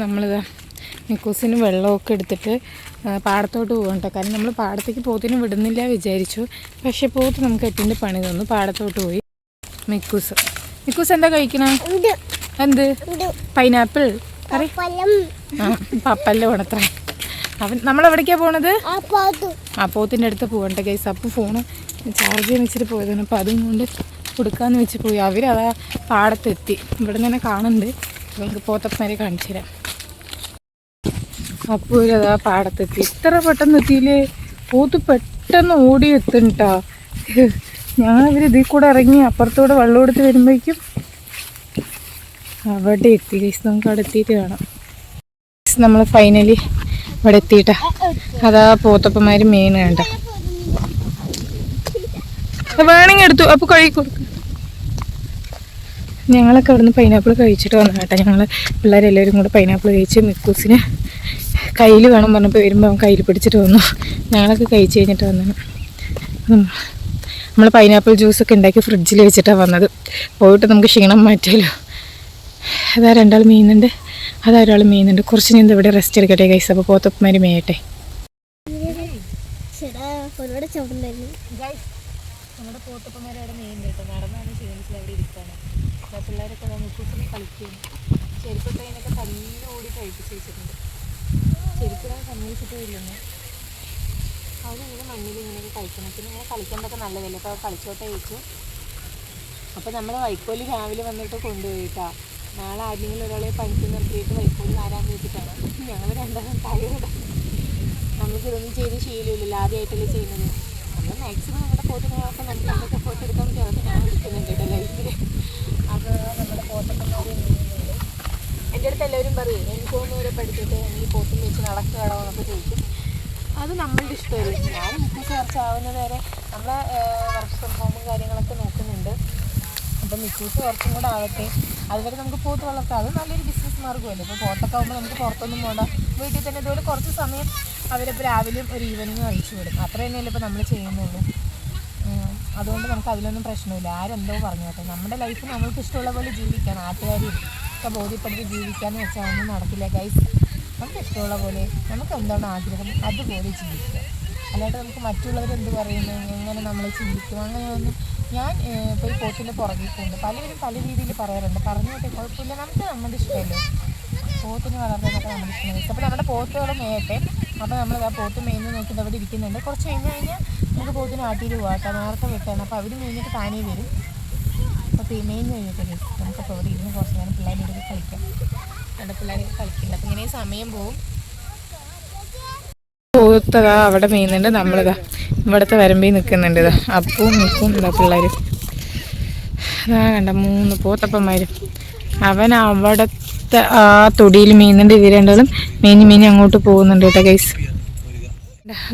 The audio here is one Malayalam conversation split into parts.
നമ്മളിതാ നിക്കൂസിന് വെള്ളമൊക്കെ എടുത്തിട്ട് പാടത്തോട്ട് പോകണ്ട കാരണം നമ്മൾ പാടത്തേക്ക് പോത്തിനും വിടുന്നില്ല വിചാരിച്ചു. പക്ഷേ പോത്ത് നമുക്ക് എട്ടിന്റെ പണി തന്നു. പാടത്തോട്ട് പോയി. മിക്കൂസ് മിക്കൂസ് എന്താ കഴിക്കണ? എന്ത്? പൈനാപ്പിൾ? അറി ആ പപ്പല്ല പോണത്ര അവൻ നമ്മളെവിടേക്കാണ് പോണത്? ആ പോത്തിന്റെ അടുത്ത് പോകണ്ട കേസ് അപ്പോൾ ഫോണ് ചാർജ് ചെയ്യാൻ വെച്ചിട്ട് പോയതാണ്. അപ്പോൾ അതും കൊണ്ട് കൊടുക്കാമെന്ന് വെച്ച് പോയി. അവരതാ പാടത്തെത്തി. ഇവിടെ നിന്ന് തന്നെ കാണുന്നുണ്ട്. നമുക്ക് പോത്തപ്പന്മാരെ കാണിച്ചു തരാം അപ്പോൾ അതാ പാടത്തെത്തി. ഇത്ര പെട്ടെന്ന് എത്തിയില്ലേ? പോത്ത് പെട്ടെന്ന് ഓടി എത്തുന്നുട്ടാ ഇവർ ഇതിൽ കൂടെ ഇറങ്ങി അപ്പുറത്തൂടെ വെള്ളം എടുത്ത് വരുമ്പോഴേക്കും അവിടെ എത്തി. ഗൈസ് നമുക്ക് അവിടെ എത്തിയിട്ട് കാണാം. നമ്മൾ ഫൈനലി ഇവിടെ എത്തിയിട്ടാ. അതാ പോത്തപ്പന്മാര് മെയിൻ വേണ്ട വേണമെങ്കിൽ എടുത്തു. അപ്പൊ കഴി ഞങ്ങളൊക്കെ അവിടുന്ന് പൈനാപ്പിൾ കഴിച്ചിട്ട് വന്നു കേട്ടോ. ഞങ്ങൾ പിള്ളേരെല്ലാവരും കൂടെ പൈനാപ്പിൾ കഴിച്ച് മിക്കൂസിന് കയ്യിൽ വേണം പറഞ്ഞപ്പോൾ വരുമ്പോൾ അവൻ കയ്യിൽ പിടിച്ചിട്ട് വന്നു. ഞങ്ങളൊക്കെ കഴിച്ച് കഴിഞ്ഞിട്ട് വന്നത് നമ്മൾ പൈനാപ്പിൾ ജ്യൂസൊക്കെ ഉണ്ടാക്കി ഫ്രിഡ്ജിൽ വെച്ചിട്ടാണ് വന്നത്. പോയിട്ട് നമുക്ക് ക്ഷീണം മാറ്റിയല്ലോ അതാ രണ്ടാൾ മീനുണ്ട് അതാ ഒരാൾ മീനുണ്ട് കുറച്ച് ഞാൻ ഇവിടെ റെസ്റ്റ് എടുക്കട്ടെ കൈസ് അപ്പോൾ പോത്തപ്പന്മാർ മേയട്ടെ. തന്നെ നമ്മുടെ പോത്തപ്പന്മാർ അവിടെ മെയിൻ കേട്ടോ. നടന്നാണ് അവിടെ ഇരിക്കുകയാണ് പിള്ളേരൊക്കെ മുക്കൂസിന് കളിക്കുകയാണ്. ചെരുപ്പൊക്കെ അതിനൊക്കെ തല്ലി ഓടി കഴിപ്പിച്ച് വെച്ചിട്ടുണ്ട്. ചെരുപ്പിനെ അവർ അവരിങ്ങനെ മണ്ണിൽ ഇങ്ങനെ കളിക്കണം. പിന്നെ ഇങ്ങനെ കളിക്കുന്നതൊക്കെ നല്ലതല്ലേ? അപ്പോൾ കളിച്ചോട്ടെ വെച്ചു അപ്പോൾ നമ്മൾ വൈക്കോൽ രാവിലെ വന്നിട്ട് കൊണ്ടുപോയിട്ടാ. നാളെ ആരെങ്കിലും ഒരാളെ പണിക്ക് നിർത്തിയിട്ട് വൈക്കോൽ ആരാൻ വെച്ചിട്ടാണ് ഞങ്ങൾ രണ്ടാളും ടയേർഡ് നമുക്കിതൊന്നും ചെയ്ത് ശീലമില്ലല്ലോ ആദ്യമായിട്ടല്ലേ ചെയ്യുന്നത്. നമ്മൾ മാക്സിമം നമ്മുടെ ഫോട്ടോകളൊക്കെ നമുക്ക് എന്തൊക്കെ ഫോട്ടോ എടുക്കാൻ ഞാൻ എടുക്കുന്നുണ്ട് കേട്ടോ ലൈഫിൽ അപ്പോൾ നമ്മുടെ ഫോട്ടോക്കെ എന്റെ എല്ലാവരും പറയും എനിക്കൊന്നും വരെ പഠിച്ചിട്ട് എനിക്ക് പോത്തും വെച്ച് നടക്കുകയാണോ എന്നൊക്കെ ചോദിക്കും. അത് നമ്മളുടെ ഇഷ്ടമല്ലേ? ഞാൻ എനിക്ക് കുറച്ച് ആവുന്നത് വരെ നമ്മളെ വർക്ക് ഫ്രം ഹോമും കാര്യങ്ങളൊക്കെ നോക്കുന്നുണ്ട്. അപ്പം മിക്കൂസ് കുറച്ചും കൂടെ ആവട്ടെ. അതുവരെ നമുക്ക് പോത്ത് വളർത്താം. അത് നല്ലൊരു ബിസിനസ് മാർഗമല്ലേ? ഇപ്പോൾ പോത്തൊക്കെ ആകുമ്പോൾ നമുക്ക് പുറത്തൊന്നും പോകണ്ട വീട്ടിൽ തന്നെ ഇതുപോലെ കുറച്ച് സമയം അവരിപ്പോൾ രാവിലെയും ഒരു ഈവനിങ്ങും അഴിച്ചു വിടും അത്ര തന്നെയല്ലേ ഇപ്പോൾ നമ്മൾ ചെയ്യുന്നുള്ളൂ. അതുകൊണ്ട് നമുക്ക് അതിലൊന്നും പ്രശ്നമില്ല. ആരെന്തോ പറഞ്ഞു കേട്ടോ നമ്മുടെ ലൈഫ് നമ്മൾക്ക് ഇഷ്ടമുള്ള പോലെ ജീവിക്കാം. നാട്ടുകാരും ഒക്കെ ബോധ്യപ്പെടുത്തി ജീവിക്കാന്ന് വെച്ചാൽ ഒന്നും നടക്കില്ല ഗൈസ് നമുക്ക് ഇഷ്ടമുള്ള പോലെ നമുക്ക് എന്താണ് ആഗ്രഹം? അതുപോലെ ചിന്തിക്കുക അല്ലാണ്ട് നമുക്ക് മറ്റുള്ളവർ എന്ത് പറയുന്നു? എങ്ങനെ നമ്മൾ ചിന്തിക്കും? അങ്ങനെയൊന്നും ഞാൻ ഇപ്പോൾ ഈ പോത്തിന്റെ പുറകിൽ പോകുന്നു പലരും പല രീതിയിൽ പറയാറുണ്ട്. പറഞ്ഞോട്ടെ കുഴപ്പമില്ല. നമുക്ക് നമ്മുടെ ഇഷ്ടമല്ലേ? പോത്തിന് വളർന്നതൊക്കെ നമ്മുടെ ഇഷ്ടമാണ് അപ്പോൾ നമ്മുടെ പോത്തുകൾ മേയട്ടെ. അപ്പോൾ നമ്മൾ ആ പോത്ത് മേയുന്ന നോക്കി അവിടെ ഇരിക്കുന്നുണ്ട്. കുറച്ച് കഴിഞ്ഞ് കഴിഞ്ഞാൽ നമുക്ക് പോത്തിന് ആട്ടിയിൽ പോകാം കേട്ടോ. നേരത്തെ വെക്കാണ് അപ്പോൾ അവർ മേഞ്ഞിട്ട് താനേ വരും. അപ്പോൾ മേഞ്ഞ് കഴിഞ്ഞിട്ട് നമുക്കപ്പോൾ അവിടെ ഇരുന്ന് കുറച്ച് നേരം പിള്ളേരുടെ കളിക്കാം. രണ്ട് പിള്ളേരൊക്കെ കളിക്കില്ല. അപ്പോൾ ഇങ്ങനെ സമയം പോവും. പോത്തതാ അവിടെ മെയ്യുന്നുണ്ട് നമ്മളിതാ ഇവിടുത്തെ വരമ്പിൽ നിൽക്കുന്നുണ്ട് ഇതാ അപ്പവും നിൽക്കും ഇതാ പിള്ളേരും. അതാ കണ്ട മൂന്ന് പോത്തപ്പന്മാരും. അവൻ അവിടത്തെ ആ തൊടിയിൽ മീനുണ്ട് ഇവർ രണ്ടാളും മീനി മീനി അങ്ങോട്ട് പോകുന്നുണ്ട് കേട്ടോ ഗൈസ്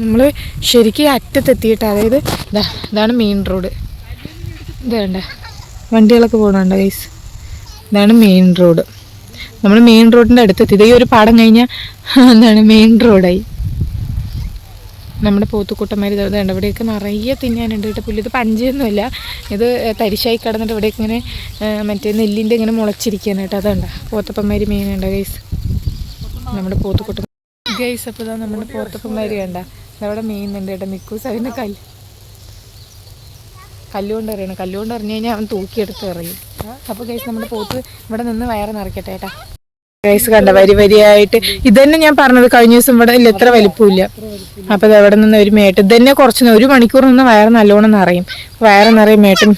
നമ്മൾ ശരിക്കും അറ്റത്തെത്തിയിട്ട്. അതായത് ഇതാ ഇതാണ് മെയിൻ റോഡ് ഇതാ വണ്ടികളൊക്കെ പോകണുണ്ട് ഗൈസ് ഇതാണ് മെയിൻ റോഡ് നമ്മൾ മെയിൻ റോഡിന്റെ അടുത്തെത്തി. ഇതേ ഒരു പാടം കഴിഞ്ഞാൽ എന്താണ് മെയിൻ റോഡായി നമ്മുടെ പോത്തുക്കൂട്ടന്മാർ ഇത് ഇതുണ്ട് ഇവിടെയൊക്കെ നിറയെ തിന്നാനുണ്ട് കേട്ടോ. പുല്ല് ഇത് പഞ്ചയൊന്നുമില്ല. ഇത് തരിശായി കിടന്നിട്ട് ഇവിടെയൊക്കെ ഇങ്ങനെ മറ്റേ നെല്ലിന്റെ ഇങ്ങനെ മുളച്ചിരിക്കുകയാണ് കേട്ടോ. അതുണ്ട് പോത്തപ്പന്മാർ മെയിനുണ്ട് ഗൈസ് നമ്മുടെ പോത്തുക്കൂട്ടം ഗൈസ് അപ്പോൾ ഇതാ നമ്മുടെ പോത്തപ്പന്മാർ കണ്ട? ഇതവിടെ മെയിനുണ്ട് കേട്ടോ. മിക്കൂസ് അതിന്റെ കല്ല് കല്ലുകൊണ്ട് എറിയണം. കല്ലുകൊണ്ട് എറിഞ്ഞു കഴിഞ്ഞാൽ അവൻ തൂക്കിയെടുത്ത് എറിയും. അപ്പോൾ കേസ് നമ്മുടെ പോത്ത് ഇവിടെ നിന്ന് വയറ് നിറയ്ക്കട്ടെ ഏട്ടാ ഗൈസ് കണ്ട വരി വരിയായിട്ട്. ഇതന്നെ ഞാൻ പറഞ്ഞത് കഴിഞ്ഞ ദിവസം ഇവിടെ ഇല്ല ഇത്ര വലിപ്പമില്ല. അപ്പൊ അവിടെ നിന്ന് ഒരു മേട്ട് ഇതന്നെ കുറച്ച് ഒരു മണിക്കൂർ നിന്ന് വയറ് നല്ലോണം നിറയും. വയറ് നിറയും മേട്ടും.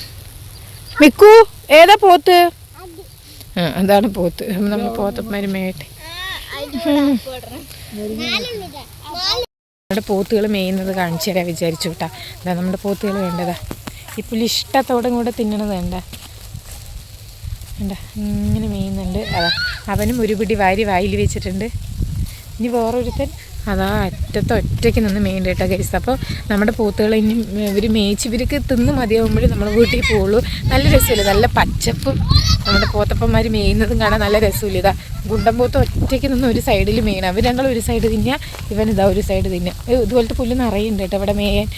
മിക്കു ഏതാ പോത്ത്? അതാണ് പോത്ത്. നമ്മൾ പോത്തപ്പന്മാര് മേട്ട്. നമ്മുടെ പോത്തുകൾ മേയുന്നത് കാണിച്ചു തരാ വിചാരിച്ചു കേട്ടാ. ഇതാ നമ്മുടെ പോത്തുകൾ വേണ്ടതാ. ഈ പുലി ഇഷ്ടത്തോടും കൂടെ തിന്നണത് വേണ്ട വേണ്ട ഇങ്ങനെ മേയുന്നുണ്ട്. അതാ അവനും ഒരു പിടി വാരി വായിൽ വെച്ചിട്ടുണ്ട്. ഇനി വേറൊരുത്തൻ അതാ അറ്റത്ത് ഒറ്റയ്ക്ക് നിന്ന് മെയിൻ കേട്ടോ അപ്പോൾ നമ്മുടെ പൂത്തുകൾ ഇനി ഇവർ മേയിച്ച് ഇവർക്ക് തിന്ന് മതിയാകുമ്പോഴേ നമ്മൾ വീട്ടിൽ പോവുള്ളൂ. നല്ല രസമില്ല? നല്ല പച്ചപ്പും നമ്മുടെ പോത്തപ്പന്മാർ മേയുന്നതും കാണാൻ നല്ല രസമില്ല? ഇതാ ഗുണ്ടം പോത്ത് ഒറ്റയ്ക്ക് നിന്ന് ഒരു സൈഡിൽ മെയിൻ അവർ ഞങ്ങൾ ഒരു സൈഡ് തിന്നുക ഇവൻ ഇതാ ഒരു സൈഡ് തിന്നുക. ഇതുപോലത്തെ പുല്ല് നിറയുണ്ട് കേട്ടോ ഇവിടെ മേയാൻ.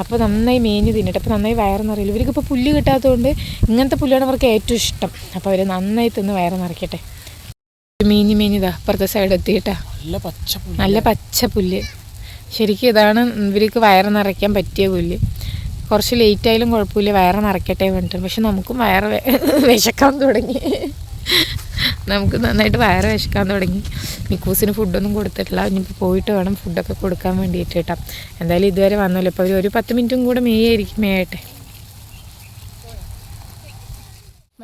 അപ്പോൾ നന്നായി മേഞ്ഞ് തിന്നിട്ട് അപ്പോൾ നന്നായി വയറ് നിറയില്ല. ഇവർക്ക് ഇപ്പോൾ പുല്ല് കിട്ടാത്തതുകൊണ്ട് ഇങ്ങനത്തെ പുല്ലാണ് അവർക്ക് ഏറ്റവും ഇഷ്ടം. അപ്പോൾ അവർ നന്നായി തിന്ന് വയറ് നിറയ്ക്കട്ടെ. മേഞ്ഞ് മീഞ്ഞിതാ അപ്പുറത്തെ സൈഡ് എത്തിയിട്ടാ നല്ല പച്ച. നല്ല പച്ച പുല്ല്. ശരിക്കും ഇതാണ് ഇവർക്ക് വയറ് നിറയ്ക്കാൻ പറ്റിയ പുല്ല്. കുറച്ച് ലേറ്റ് ആയാലും കുഴപ്പമില്ല വയറ് നിറയ്ക്കട്ടെ വേണ്ടിട്ട് പക്ഷെ നമുക്കും വയറ് വിശക്കാൻ തുടങ്ങി. നമുക്ക് നന്നായിട്ട് വയറ് വിശക്കാൻ തുടങ്ങി. മിക്കൂസിന് ഫുഡൊന്നും കൊടുത്തിട്ടില്ല. ഇനിയിപ്പോൾ പോയിട്ട് വേണം ഫുഡൊക്കെ കൊടുക്കാൻ വേണ്ടിയിട്ട് കേട്ടോ. എന്തായാലും ഇതുവരെ വന്നല്ലോ. ഇപ്പോൾ ഒരു പത്ത് മിനിറ്റും കൂടെ മേയായിരിക്കും മേയട്ടെ.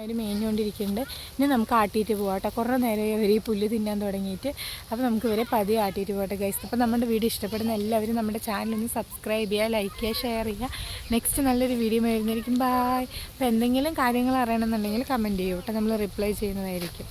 അവർ മേഞ്ഞുകൊണ്ടിരിക്കുന്നുണ്ട് ഇനി നമുക്ക് ആട്ടിയിട്ട് പോകാം കേട്ടോ. കുറേ നേരം ഇവർ ഈ പുല്ല് തിന്നാൻ തുടങ്ങിയിട്ട്. അപ്പോൾ നമുക്ക് ഇവരെ പതിയെ ആട്ടിയിട്ട് പോകട്ടെ ഗൈസ് അപ്പോൾ നമ്മുടെ വീഡിയോ ഇഷ്ടപ്പെടുന്ന എല്ലാവരും നമ്മുടെ ചാനൽ ഒന്ന് സബ്സ്ക്രൈബ് ചെയ്യുക ലൈക്ക് ചെയ്യുക ഷെയർ ചെയ്യുക. നെക്സ്റ്റ് നല്ലൊരു വീഡിയോ വരുന്നതായിരിക്കും. ബായ് അപ്പോൾ എന്തെങ്കിലും കാര്യങ്ങൾ അറിയണമെന്നുണ്ടെങ്കിൽ കമന്റ് ചെയ്യൂട്ടോ നമ്മൾ റിപ്ലൈ ചെയ്യുന്നതായിരിക്കും.